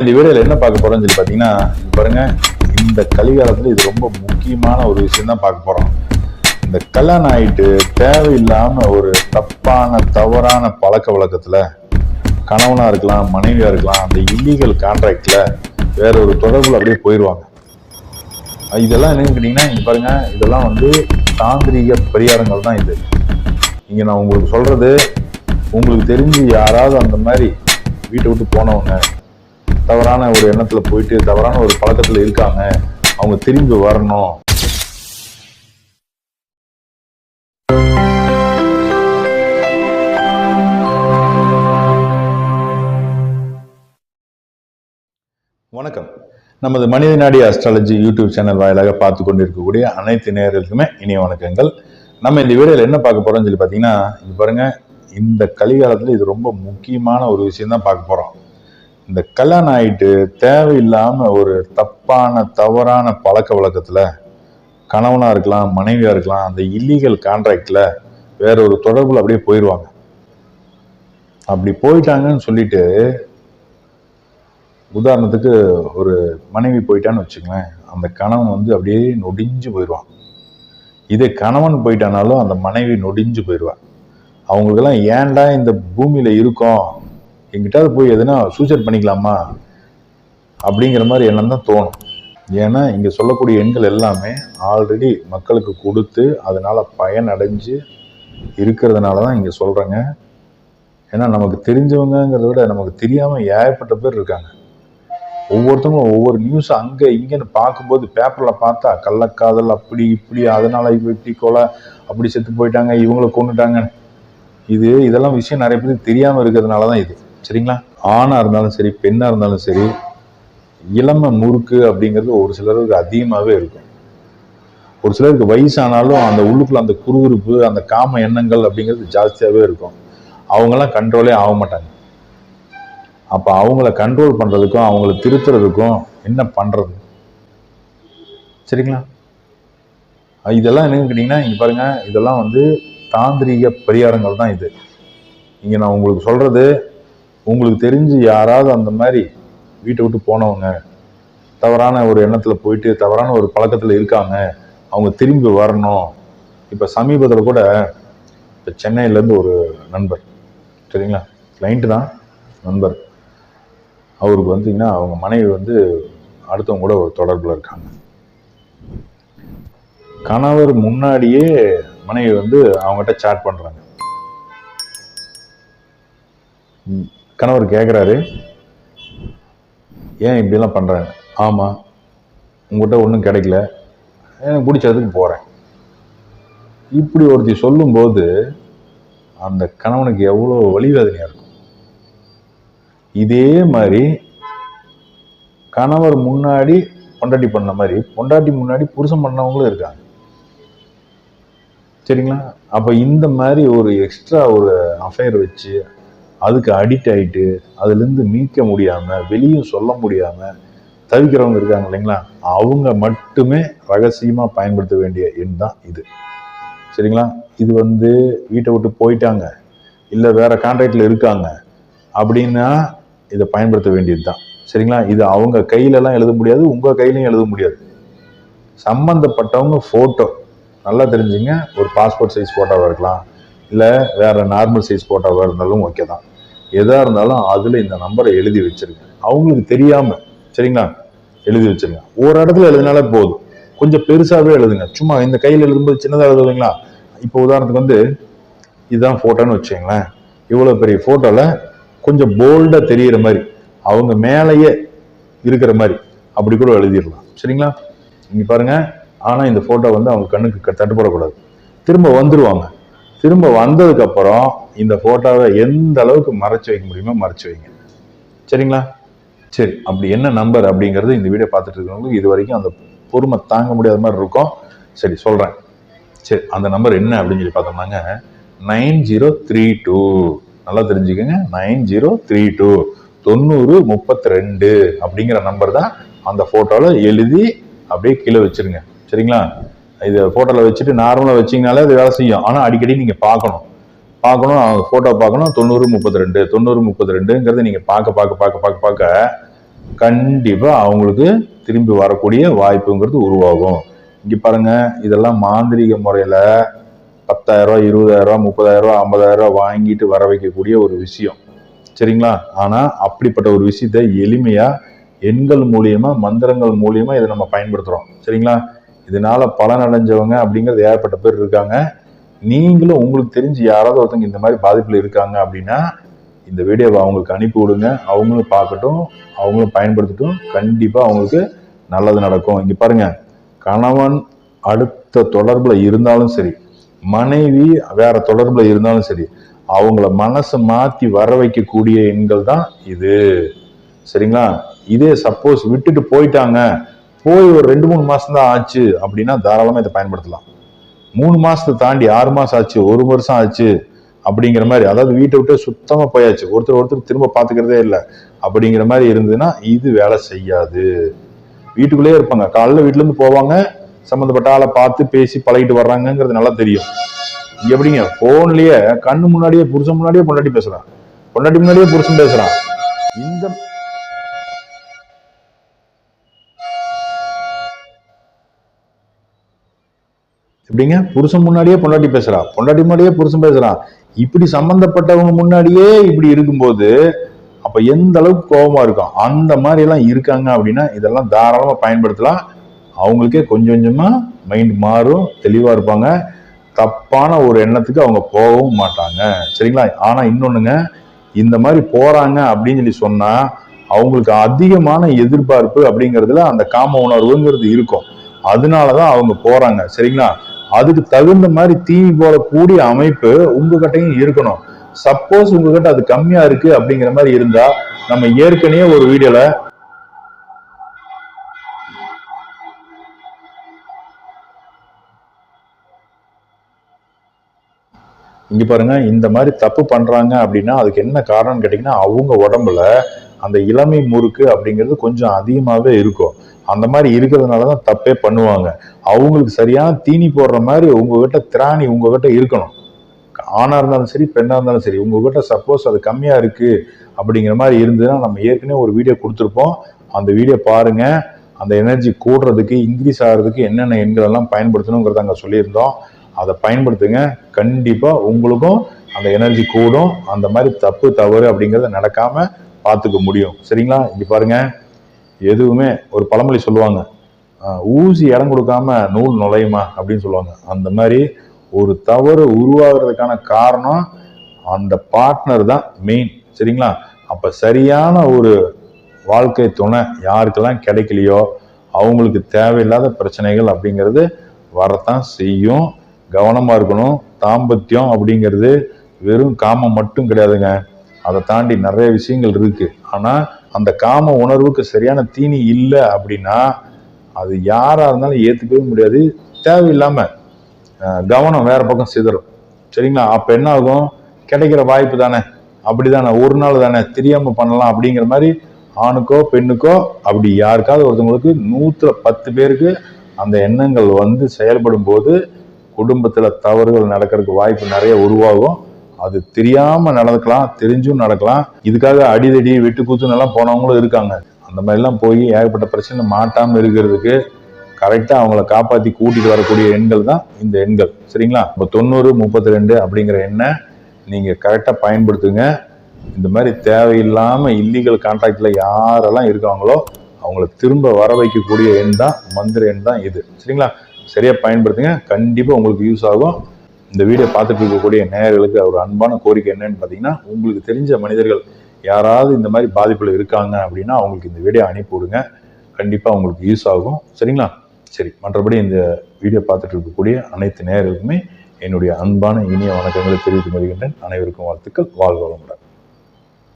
இந்த வீடியோல என்ன பார்க்க போறோம்னு சொல்லி பார்த்தீங்கன்னா பாருங்க இந்த கலிகாலத்தில் இது ரொம்ப முக்கியமான ஒரு விஷயம் தான் பார்க்க போறோம். இந்த கல்யாணம் ஆயிட்டு தேவையில்லாம ஒரு தப்பான தவறான பழக்க வழக்கத்துல கணவனா இருக்கலாம் மனைவியா இருக்கலாம் அந்த இல்லீகல் கான்ட்ராக்ட்ல வேற ஒரு தொடர்பில் அப்படியே போயிடுவாங்க இதெல்லாம் என்னன்னு கேட்டீங்கன்னா இங்க பாருங்க இதெல்லாம் வந்து தாந்திரீக பரிகாரங்கள் தான் இது. இங்க நான் உங்களுக்கு சொல்றது உங்களுக்கு தெரிஞ்சு யாராவது அந்த மாதிரி வீட்டை விட்டு போனவங்க தவறான ஒரு எண்ணத்துல போயிட்டு தவறான ஒரு பழக்கத்துல இருக்காங்க. அவங்க திரும்பி வரணும். வணக்கம். நமது மனித நாடி அஸ்ட்ராலஜி யூடியூப் சேனல் வாயிலாக பார்த்து கொண்டிருக்கக்கூடிய அனைத்து நேர்களுக்குமே இனிய வணக்கங்கள். நம்ம இந்த வீடியோவில் என்ன பார்க்க போறோம்னு சொல்லி பார்த்தீங்கன்னா இது பாருங்க இந்த கலிகாலத்தில் இது ரொம்ப முக்கியமான ஒரு விஷயம் தான் பார்க்க போறோம். இந்த கல்யாணம் ஆயிட்டு தேவையில்லாமல் ஒரு தப்பான தவறான பழக்க வழக்கத்தில் கணவனாக இருக்கலாம் மனைவியாக இருக்கலாம் அந்த இல்லீகல் கான்ட்ராக்டில் வேற ஒரு தொடர்பில் அப்படியே போயிடுவாங்க அப்படி போயிட்டாங்கன்னு சொல்லிட்டு உதாரணத்துக்கு ஒரு மனைவி போயிட்டான்னு வச்சுக்கலேன் அந்த கணவன் வந்து அப்படியே நொடிஞ்சு போயிடுவான் இதே கணவன் போயிட்டானாலும் அந்த மனைவி நொடிஞ்சு போயிடுவான் அவங்களுக்கெல்லாம் ஏன்டா இந்த பூமியில் இருக்கோம்? எங்கிட்டாவது போய் எதுனா சூசைட் பண்ணிக்கலாமா? அப்படிங்கிற மாதிரி எண்ணம் தான் தோணும். ஏன்னா இங்கே சொல்லக்கூடிய எண்கள் எல்லாமே ஆல்ரெடி மக்களுக்கு கொடுத்து அதனால் பயன் அடைஞ்சு இருக்கிறதுனால தான் இங்கே சொல்கிறேங்க ஏன்னா நமக்கு தெரிஞ்சவங்கங்கிறத விட நமக்கு தெரியாமல் ஏகப்பட்ட பேர் இருக்காங்க. ஒவ்வொருத்தவங்களும் ஒவ்வொரு நியூஸ் அங்கே இங்கேன்னு பார்க்கும்போது பேப்பரில் பார்த்தா கள்ளக்காதல் அப்படி இப்படி அதனால இப்ப இப்படி கொலை அப்படி செத்து போயிட்டாங்க இவங்களை கொண்டுட்டாங்க இது இதெல்லாம் விஷயம் நிறைய பேருக்கு தெரியாமல் இருக்கிறதுனால தான் இது. சரிங்களா? ஆணாக இருந்தாலும் சரி பெண்ணாக இருந்தாலும் சரி இளம முறுக்கு அப்படிங்கிறது ஒரு சிலருக்கு அதிகமாகவே இருக்கும். ஒரு சிலருக்கு வயசானாலும் அந்த உள்ளுக்குள்ள அந்த குறுகுறுப்பு அந்த காம எண்ணங்கள் அப்படிங்கிறது ஜாஸ்தியாகவே இருக்கும். அவங்கெல்லாம் கண்ட்ரோலே ஆக மாட்டாங்க. அப்போ அவங்கள கண்ட்ரோல் பண்ணுறதுக்கும் அவங்கள திருத்துறதுக்கும் என்ன பண்ணுறது சரிங்களா? இதெல்லாம் என்னன்னு கேட்டிங்கன்னா இங்கே பாருங்கள் இதெல்லாம் வந்து தாந்திரீக பரிகாரங்கள் தான் இது. இங்கே நான் உங்களுக்கு சொல்கிறது உங்களுக்கு தெரிஞ்சு யாராவது அந்த மாதிரி வீட்டை விட்டு போனவங்க தவறான ஒரு எண்ணத்தில் போயிட்டு தவறான ஒரு பழக்கத்தில் இருக்காங்க அவங்க திரும்பி வரணும். இப்போ சமீபத்தில் கூட இப்போ சென்னையிலேருந்து ஒரு நண்பர் சரிங்களா? கிளைண்ட்டு தான் நண்பர். அவருக்கு வந்தீங்கன்னா அவங்க மனைவி வந்து அடுத்தவங்க கூட ஒரு தொடர்பில் இருக்காங்க. கணவர் முன்னாடியே மனைவி வந்து அவங்ககிட்ட சாட் பண்ணுறாங்க கணவர் கேட்குறாரு ஏன் இப்படிலாம் பண்ணுறாங்க ஆமாம் உங்கள்கிட்ட ஒன்றும் கிடைக்கல. எனக்கு பிடிச்சதுக்கு போகிறேன் இப்படி ஒருத்தி சொல்லும்போது அந்த கணவனுக்கு எவ்வளோ வழிவேதனையாக இருக்கும். இதே மாதிரி கணவர் முன்னாடி பொண்டாட்டி பண்ண மாதிரி பொண்டாட்டி முன்னாடி புருஷன் பண்ணவங்களும் இருக்காங்க. சரிங்களா? அப்போ இந்த மாதிரி ஒரு எக்ஸ்ட்ரா ஒரு அஃபேர் வச்சு அதுக்கு அடிக்ட் ஆகிட்டு அதுலேருந்து மீட்க முடியாமல் வெளியும் சொல்ல முடியாமல் தவிக்கிறவங்க இருக்காங்க இல்லைங்களா? அவங்க மட்டுமே ரகசியமாக பயன்படுத்த வேண்டிய எண் தான் இது. சரிங்களா? இது வந்து வீட்டை விட்டு போயிட்டாங்க. இல்லை வேறு கான்ட்ராக்டில் இருக்காங்க. அப்படின்னா இதை பயன்படுத்த வேண்டியது தான். சரிங்களா? இது அவங்க கையிலலாம் எழுத முடியாது உங்கள் கையிலையும் எழுத முடியாது. சம்மந்தப்பட்டவங்க ஃபோட்டோ நல்லா தெரிஞ்சுங்க. ஒரு பாஸ்போர்ட் சைஸ் ஃபோட்டோவாக இருக்கலாம். இல்லை வேறு நார்மல் சைஸ் ஃபோட்டோவாக இருந்தாலும் ஓகே தான். எதாக இருந்தாலும் அதில் இந்த நம்பரை எழுதி வச்சிருங்க. அவங்களுக்கு தெரியாமல் சரிங்களா? எழுதி வச்சிருங்க. ஒரு இடத்துல எழுதினாலே போதும். கொஞ்சம் பெருசாகவே எழுதுங்க. சும்மா இந்த கையில் எழுதும்போது சின்னதாக எழுதுவீங்களா? இப்போ உதாரணத்துக்கு வந்து இதுதான் ஃபோட்டோன்னு வச்சுங்களேன் இவ்வளோ பெரிய ஃபோட்டோவில் கொஞ்சம் போல்டாக தெரியிற மாதிரி அவங்க மேலேயே இருக்கிற மாதிரி அப்படி கூட எழுதிடலாம். சரிங்களா? நீங்கள் பாருங்கள் ஆனால் இந்த ஃபோட்டோ வந்து அவங்க கண்ணுக்கு க- தட்டுப்படக்கூடாது. திரும்ப வந்துடுவாங்க திரும்ப வந்ததுக்கு அப்புறம் இந்த ஃபோட்டோவை எந்த அளவுக்கு மறைச்சு வைக்க முடியுமோ மறைச்சு வைங்க. சரிங்களா? சரி அப்படி என்ன நம்பர் அப்படிங்கிறது இந்த வீடியோ பார்த்துட்டு இருக்கவங்களுக்கு இது வரைக்கும் அந்த பொறுமை தாங்க முடியாத மாதிரி இருக்கும். சரி சொல்கிறேன் சரி அந்த நம்பர் என்ன அப்படின்னு சொல்லி பார்த்தோம்னாங்க நைன் ஜீரோ த்ரீ டூ. நல்லா தெரிஞ்சுக்கோங்க நைன் ஜீரோ த்ரீ டூ. தொண்ணூறு முப்பத்தி ரெண்டு அப்படிங்கிற நம்பர் தான் அந்த ஃபோட்டோவில் எழுதி அப்படியே கீழே வச்சிருங்க. சரிங்களா? இது ஃபோட்டோவில் வச்சுட்டு நார்மலாக வச்சிங்கனாலே அது வேலை செய்யும். ஆனால் அடிக்கடி நீங்கள் பார்க்கணும். பார்க்கணும் அவங்க ஃபோட்டோ பார்க்கணும். தொண்ணூறு முப்பத்தி ரெண்டு தொண்ணூறு முப்பத்தி ரெண்டுங்கிறத நீங்கள் பார்க்க பார்க்க பார்க்க பார்க்க பார்க்க கண்டிப்பாக அவங்களுக்கு திரும்பி வரக்கூடிய வாய்ப்புங்கிறது உருவாகும். இங்கே பாருங்கள் இதெல்லாம் மாந்திரீக முறையில் பத்தாயிரரூவா இருபதாயிரரூவா முப்பதாயிரரூவா ஐம்பதாயிரரூவா வாங்கிட்டு வர வைக்கக்கூடிய ஒரு விஷயம். சரிங்களா? ஆனால் அப்படிப்பட்ட ஒரு விஷயத்தை எளிமையாக எண்கள் மூலியமாக மந்திரங்கள் மூலியமாக இதை நம்ம பயன்படுத்துகிறோம் சரிங்களா? இதனால பலன் அடைஞ்சவங்க அப்படிங்கிறது ஏகப்பட்ட பேர் இருக்காங்க. நீங்களும் உங்களுக்கு தெரிஞ்சு யாராவது ஒருத்தங்க இந்த மாதிரி பாதிப்பில் இருக்காங்க அப்படின்னா இந்த வீடியோவை அவங்களுக்கு அனுப்பி விடுங்க. அவங்களும் பார்க்கட்டும் அவங்களும் பயன்படுத்தட்டும். கண்டிப்பாக அவங்களுக்கு நல்லது நடக்கும். இங்கே பாருங்கள் கணவன் அடுத்த தொடர்பில் இருந்தாலும் சரி மனைவி வேற தொடர்பில் இருந்தாலும் சரி அவங்கள மனசை மாற்றி வர வைக்கக்கூடிய எண்கள் தான் இது. சரிங்களா? இதே சப்போஸ் விட்டுட்டு போயிட்டாங்க போய் ஒரு ரெண்டு மூணு மாசம் தான் ஆச்சு அப்படின்னா தாராளமாக இதை பயன்படுத்தலாம். மூணு மாசத்தை தாண்டி ஆறு மாசம் ஆச்சு ஒரு வருஷம் ஆச்சு அப்படிங்கிற மாதிரி அதாவது வீட்டை விட்டு சுத்தமாக போயாச்சு. ஒருத்தர் ஒருத்தர் திரும்ப பார்த்துக்கிறதே இல்லை. அப்படிங்கிற மாதிரி இருந்ததுன்னா இது வேலை செய்யாது. வீட்டுக்குள்ளேயே இருப்பாங்க. காலைல வீட்டிலேருந்து போவாங்க. சம்மந்தப்பட்ட ஆளை பார்த்து பேசி பழகிட்டு வர்றாங்கங்கிறது நல்லா தெரியும். எப்படிங்க? ஃபோன்லேயே கண்ணு முன்னாடியே புருஷன் முன்னாடியே பொண்டாட்டி பேசுகிறான் பொண்டாட்டி முன்னாடியே புருஷன் பேசுகிறான் இந்த இப்படிங்க புருஷன் முன்னாடியே பொண்டாட்டி பேசுகிறான் பொண்டாட்டி முன்னாடியே புருஷன் பேசுறான் இப்படி சம்பந்தப்பட்டவங்க முன்னாடியே இப்படி இருக்கும்போது அப்ப எந்த அளவுக்கு கோபமா இருக்கும்? அந்த மாதிரி எல்லாம் இருக்காங்க அப்படின்னா இதெல்லாம் தாராளமா பயன்படுத்தலாம். அவங்களுக்கே கொஞ்சம் கொஞ்சமா மைண்ட் மாறும் தெளிவா இருப்பாங்க. தப்பான ஒரு எண்ணத்துக்கு அவங்க போகவும் மாட்டாங்க. சரிங்களா? ஆனா இன்னொன்னுங்க இந்த மாதிரி போறாங்க அப்படின்னு சொல்லி சொன்னா அவங்களுக்கு அதிகமான எதிர்பார்ப்பு அப்படிங்கிறதுல அந்த காம உணர்வுங்கிறது இருக்கும். அதனாலதான் அவங்க போறாங்க. சரிங்களா? அதுக்கு தகுந்த மாதிரி தீனி போடக்கூடிய அமைப்பு உங்ககிட்டயும் இருக்கணும். சப்போஸ் உங்ககிட்ட அது கம்மியா இருக்கு அப்படிங்கிற மாதிரி இருந்தா நம்ம ஏற்கனவே ஒரு வீடியோல இங்க பாருங்க இந்த மாதிரி தப்பு பண்றாங்க அப்படின்னா அதுக்கு என்ன காரணம்னு கேட்டீங்கன்னா அவங்க உடம்புல அந்த இளமை முறுக்கு அப்படிங்கிறது கொஞ்சம் அதிகமாகவே இருக்கும். அந்த மாதிரி இருக்கிறதுனால தான் தப்பே பண்ணுவாங்க. அவங்களுக்கு சரியான தீனி போடுற மாதிரி உங்ககிட்ட திராணி உங்ககிட்ட இருக்கணும். ஆணாக இருந்தாலும் சரி பெண்ணாக இருந்தாலும் சரி உங்ககிட்ட சப்போஸ் அது கம்மியாக இருக்குது அப்படிங்கிற மாதிரி இருந்ததுன்னா நம்ம ஏற்கனவே ஒரு வீடியோ கொடுத்துருப்போம். அந்த வீடியோ பாருங்க. அந்த எனர்ஜி கூடுறதுக்கு இன்க்ரீஸ் ஆகிறதுக்கு என்னென்ன எண்கள் எல்லாம் பயன்படுத்தணுங்கிறத அங்கே சொல்லியிருந்தோம். அதை பயன்படுத்துங்க. கண்டிப்பாக உங்களுக்கும் அந்த எனர்ஜி கூடும். அந்த மாதிரி தப்பு தவறு அப்படிங்கிறத நடக்காமல் பார்த்துக்க முடியும். சரிங்களா? இங்கே பாருங்க. எதுவுமே ஒரு பழமொழி சொல்லுவாங்க. ஊசி இடம் கொடுக்காம நூல் நுழையுமா? அப்படின்னு சொல்லுவாங்க. அந்த மாதிரி ஒரு தவறு உருவாகிறதுக்கான காரணம் அந்த பார்ட்னர் தான் மெயின் சரிங்களா? அப்போ சரியான ஒரு வாழ்க்கை துணை யாருக்கெல்லாம் கிடைக்கலையோ அவங்களுக்கு தேவையில்லாத பிரச்சனைகள் அப்படிங்கிறது வரத்தான் செய்யும். கவனமாக இருக்கணும். தாம்பத்தியம் அப்படிங்கிறது வெறும் காமம் மட்டும் கிடையாதுங்க. அதை தாண்டி நிறைய விஷயங்கள் இருக்குது ஆனால் அந்த காம உணர்வுக்கு சரியான தீனி இல்லை அப்படின்னா அது யாராக இருந்தாலும் ஏற்றுக்கவே முடியாது. தேவையில்லாமல் கவனம் வேறு பக்கம் சிதறும். சரிங்களா? அப்போ என்ன ஆகும்? கிடைக்கிற வாய்ப்பு தானே. அப்படி தானே ஒரு நாள் தானே. தெரியாமல் பண்ணலாம் அப்படிங்கிற மாதிரி ஆணுக்கோ பெண்ணுக்கோ அப்படி யாருக்காவது ஒருத்தவங்களுக்கு நூற்றில் பத்து பேருக்கு அந்த எண்ணங்கள் வந்து செயல்படும் போது குடும்பத்தில் தவறுகள் நடக்கிறதுக்கு வாய்ப்பு நிறைய உருவாகும். அது தெரியாம நடக்கலாம் தெரிஞ்சும் நடக்கலாம். இதுக்காக அடிதடி வெட்டுக்கூத்துன்னு எல்லாம் போனவங்களும் இருக்காங்க. அந்த மாதிரிலாம் போய் ஏகப்பட்ட பிரச்சனை மாட்டாம இருக்கிறதுக்கு கரெக்டாக அவங்கள காப்பாற்றி கூட்டிட்டு வரக்கூடிய எண்கள் தான் இந்த எண்கள். சரிங்களா? இப்போ தொண்ணூறு முப்பத்தி ரெண்டு அப்படிங்கிற எண்ணை நீங்கள் கரெக்டாக பயன்படுத்துங்க. இந்த மாதிரி தேவையில்லாமல் இல்லீகல் கான்டாக்ட்ல யாரெல்லாம் இருக்காங்களோ அவங்கள திரும்ப வர வைக்கக்கூடிய எண் தான் மந்திர எண் தான் இது. சரிங்களா? சரியாக பயன்படுத்துங்க. கண்டிப்பாக உங்களுக்கு யூஸ் ஆகும். இந்த வீடியோ பார்த்துட்டு இருக்கக்கூடிய நேயர்களுக்கு ஒரு அன்பான கோரிக்கை என்னன்னு பார்த்தீங்கன்னா உங்களுக்கு தெரிஞ்ச மனிதர்கள் யாராவது இந்த மாதிரி பாதிப்பில் இருக்காங்க அப்படின்னா அவங்களுக்கு இந்த வீடியோ அனுப்பி விடுங்க. கண்டிப்பாக உங்களுக்கு யூஸ் ஆகும். சரிங்களா? சரி மற்றபடி இந்த வீடியோ பார்த்துட்டு இருக்கக்கூடிய அனைத்து நேயர்களுக்குமே என்னுடைய அன்பான இனிய வணக்கங்களை தெரிவித்து வருகின்றேன் அனைவருக்கும் வாழ்த்துக்கள். வாழ்வளமுடன்